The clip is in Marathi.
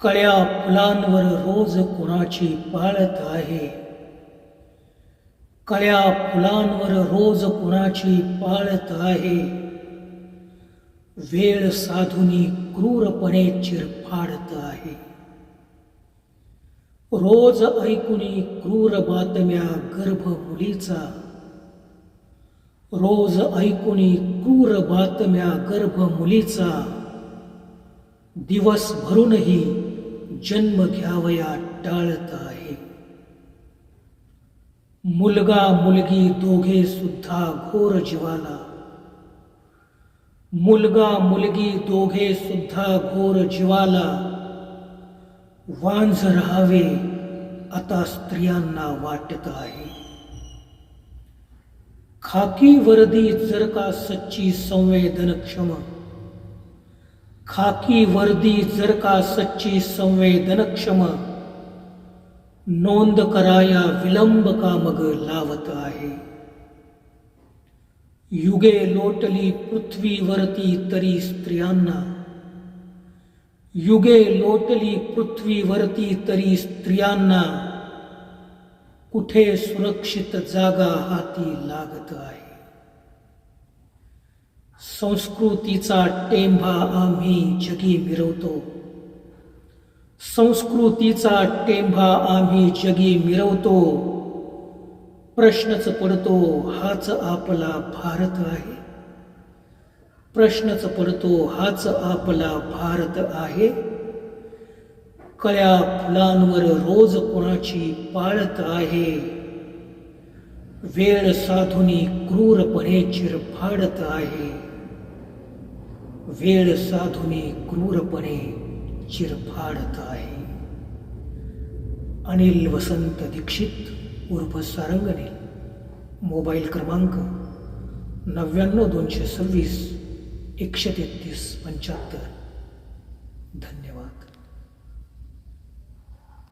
कळ्या फुलांवर रोज कुणाची पाळत आहे? कळ्या फुलांवर रोज कुणाची पाळत आहे? वेळ साधुनी क्रूरपणे चिरफाडत आहे. रोज ऐकुनी क्रूर बातम्या गर्भ मुलीचा रोज ऐकुनी क्रूर बातम्या गर्भ मुलीचा दिवस भरूनही जन्म घ्यावया टाळत आहे. मुलगा मुलगी दोघे सुद्धा घोर जीवाला. मुलगा मुलगी दोघे सुद्धा घोर जीवाला. वांझ राहावे, आता स्त्रियांना वाटत आहे. खाकी वर्दी जर का सच्ची संवेदनक्षम खाकी वर्दी जर का सच्ची संवेदनक्षम नोंद कराया विलंब का मग लावत आहे. युगे लोटली पृथ्वीवरती तरी स्त्रियांना युगे लोटली पृथ्वीवरती तरी स्त्रियांना कुठे सुरक्षित जागा हाती लागत आहे. संस्कृतीचा टेंभा आम्ही जगी मिरवतो. संस्कृतीचा टेंभा आम्ही जगी मिरवतो. प्रश्नच पडतो हाच आपला भारत आहे. प्रश्नच पडतो हाच आपला भारत आहे. कळ्या फुलांवर रोज कोणाची पाळत आहे. वेळ साधुनी क्रूरपणे चिरफाडत आहे. वेळ साधुनी क्रूरपणे चिरफाडत आहे अनिल वसंत दीक्षित उर्फ सारंगणे मोबाईल क्रमांक नव्याण्णव दोनशे सव्वीस एकशे तेहतीस पंच्याहत्तर.